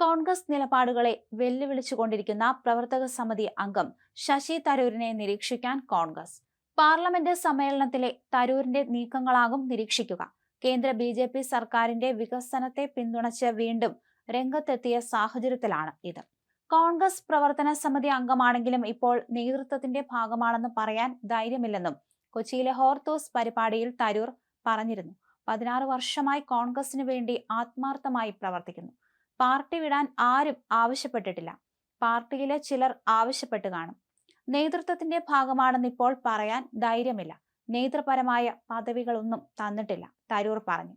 കോൺഗ്രസ് നിലപാടുകളെ വെല്ലുവിളിച്ചുകൊണ്ടിരിക്കുന്ന പ്രവർത്തക സമിതി അംഗം ശശി തരൂരിനെ നിരീക്ഷിക്കാൻ കോൺഗ്രസ്. പാർലമെന്റ് സമ്മേളനത്തിലെ തരൂരിന്റെ നീക്കങ്ങളാകും നിരീക്ഷിക്കുക. കേന്ദ്ര ബി ജെ പി സർക്കാരിന്റെ വികസനത്തെ പിന്തുണച്ച് വീണ്ടും രംഗത്തെത്തിയ സാഹചര്യത്തിലാണ് ഇത്. കോൺഗ്രസ് പ്രവർത്തന സമിതി അംഗമാണെങ്കിലും ഇപ്പോൾ നേതൃത്വത്തിന്റെ ഭാഗമാണെന്ന് പറയാൻ ധൈര്യമില്ലെന്നും കൊച്ചിയിലെ ഹോർത്തോസ് പരിപാടിയിൽ തരൂർ പറഞ്ഞിരുന്നു. പതിനാറ് വർഷമായി കോൺഗ്രസിനു വേണ്ടി ആത്മാർത്ഥമായി പ്രവർത്തിക്കുന്നു. പാർട്ടി വിടാൻ ആരും ആവശ്യപ്പെട്ടിട്ടില്ല. പാർട്ടിയിലെ ചിലർ ആവശ്യപ്പെട്ട് കാണും. നേതൃത്വത്തിന്റെ ഭാഗമാണെന്ന് ഇപ്പോൾ പറയാൻ ധൈര്യമില്ല. നേതൃപരമായ പദവികളൊന്നും തന്നിട്ടില്ല തരൂർ പറഞ്ഞു.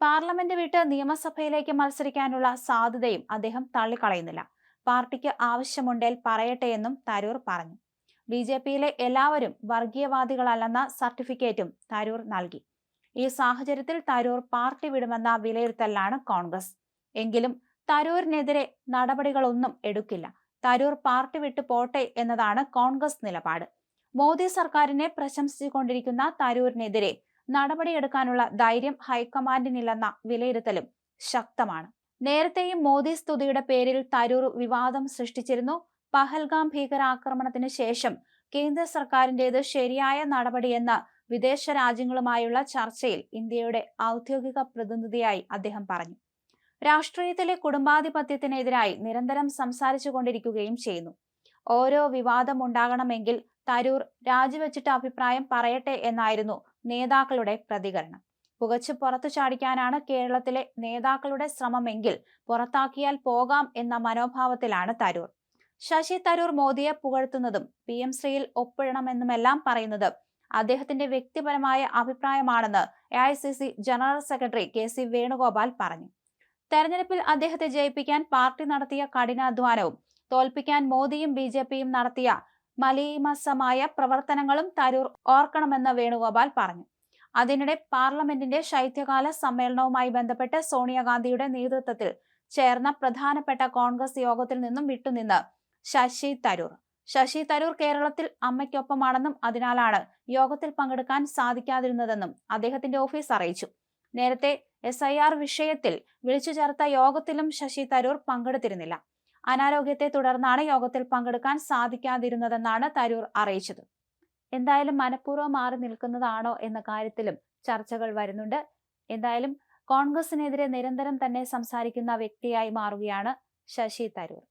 പാർലമെന്റ് വിട്ട് നിയമസഭയിലേക്ക് മത്സരിക്കാനുള്ള സാധ്യതയും അദ്ദേഹം തള്ളിക്കളയുന്നില്ല. പാർട്ടിക്ക് ആവശ്യമുണ്ടേൽ പറയട്ടെ എന്നും തരൂർ പറഞ്ഞു. ബി ജെ പിയിലെ എല്ലാവരും വർഗീയവാദികളല്ലെന്ന സർട്ടിഫിക്കറ്റും തരൂർ നൽകി. ഈ സാഹചര്യത്തിൽ തരൂർ പാർട്ടി വിടുമെന്ന വിലയിരുത്തലാണ് കോൺഗ്രസ്. എങ്കിലും തരൂരിനെതിരെ നടപടികളൊന്നും എടുക്കില്ല. തരൂർ പാർട്ടി വിട്ടു പോട്ടെ എന്നതാണ് കോൺഗ്രസ് നിലപാട്. മോദി സർക്കാരിനെ പ്രശംസിച്ചുകൊണ്ടിരിക്കുന്ന തരൂരിനെതിരെ നടപടിയെടുക്കാനുള്ള ധൈര്യം ഹൈക്കമാൻഡിനില്ലെന്ന വിലയിരുത്തലും ശക്തമാണ്. നേരത്തെയും മോദി സ്തുതിയുടെ പേരിൽ തരൂർ വിവാദം സൃഷ്ടിച്ചിരുന്നു. പഹൽഗാം ഭീകരാക്രമണത്തിന് ശേഷം കേന്ദ്ര സർക്കാരിന്റേത് ശരിയായ നടപടിയെന്ന് വിദേശ രാജ്യങ്ങളുമായുള്ള ചർച്ചയിൽ ഇന്ത്യയുടെ ഔദ്യോഗിക പ്രതിനിധിയായി അദ്ദേഹം പറഞ്ഞു. രാഷ്ട്രീയത്തിലെ കുടുംബാധിപത്യത്തിനെതിരായി നിരന്തരം സംസാരിച്ചു കൊണ്ടിരിക്കുകയും ചെയ്യുന്നു. ഓരോ വിവാദം ഉണ്ടാകണമെങ്കിൽ തരൂർ രാജിവെച്ചിട്ട് അഭിപ്രായം പറയട്ടെ എന്നായിരുന്നു നേതാക്കളുടെ പ്രതികരണം. പുകച്ചു പുറത്തു ചാടിക്കാനാണ് കേരളത്തിലെ നേതാക്കളുടെ ശ്രമമെങ്കിൽ പുറത്താക്കിയാൽ പോകാം എന്ന മനോഭാവത്തിലാണ് തരൂർ. ശശി തരൂർ മോദിയെ പുകഴ്ത്തുന്നതും പി എം ശ്രീയിൽ ഒപ്പിടണമെന്നുമെല്ലാം പറയുന്നത് അദ്ദേഹത്തിന്റെ വ്യക്തിപരമായ അഭിപ്രായമാണെന്ന് A general secretary K C Venugopal പറഞ്ഞു. തെരഞ്ഞെടുപ്പിൽ അദ്ദേഹത്തെ ജയിപ്പിക്കാൻ പാർട്ടി നടത്തിയ കഠിനാധ്വാനവും തോൽപ്പിക്കാൻ മോദിയും ബി ജെ പിയും നടത്തിയ മലീമസമായ പ്രവർത്തനങ്ങളും തരൂർ ഓർക്കണമെന്ന് വേണുഗോപാൽ പറഞ്ഞു. അതിനിടെ പാർലമെന്റിന്റെ ശൈത്യകാല സമ്മേളനവുമായി ബന്ധപ്പെട്ട് സോണിയാഗാന്ധിയുടെ നേതൃത്വത്തിൽ ചേർന്ന പ്രധാനപ്പെട്ട കോൺഗ്രസ് യോഗത്തിൽ നിന്നും വിട്ടുനിന്ന് ശശി തരൂർ. ശശി തരൂർ കേരളത്തിൽ അമ്മയ്ക്കൊപ്പമാണെന്നും അതിനാലാണ് യോഗത്തിൽ പങ്കെടുക്കാൻ സാധിക്കാതിരുന്നതെന്നും അദ്ദേഹത്തിന്റെ ഓഫീസ് അറിയിച്ചു. നേരത്തെ എസ് ഐ ആർ വിഷയത്തിൽ വിളിച്ചു ചേർത്ത യോഗത്തിലും ശശി തരൂർ പങ്കെടുത്തിരുന്നില്ല. അനാരോഗ്യത്തെ തുടർന്നാണ് യോഗത്തിൽ പങ്കെടുക്കാൻ സാധിക്കാതിരുന്നതെന്നാണ് തരൂർ അറിയിച്ചത്. എന്തായാലും മനഃപൂർവം മാറി നിൽക്കുന്നതാണോ എന്ന കാര്യത്തിലും ചർച്ചകൾ വരുന്നുണ്ട്. എന്തായാലും കോൺഗ്രസിനെതിരെ നിരന്തരം തന്നെ സംസാരിക്കുന്ന വ്യക്തിയായി മാറുകയാണ് ശശി തരൂർ.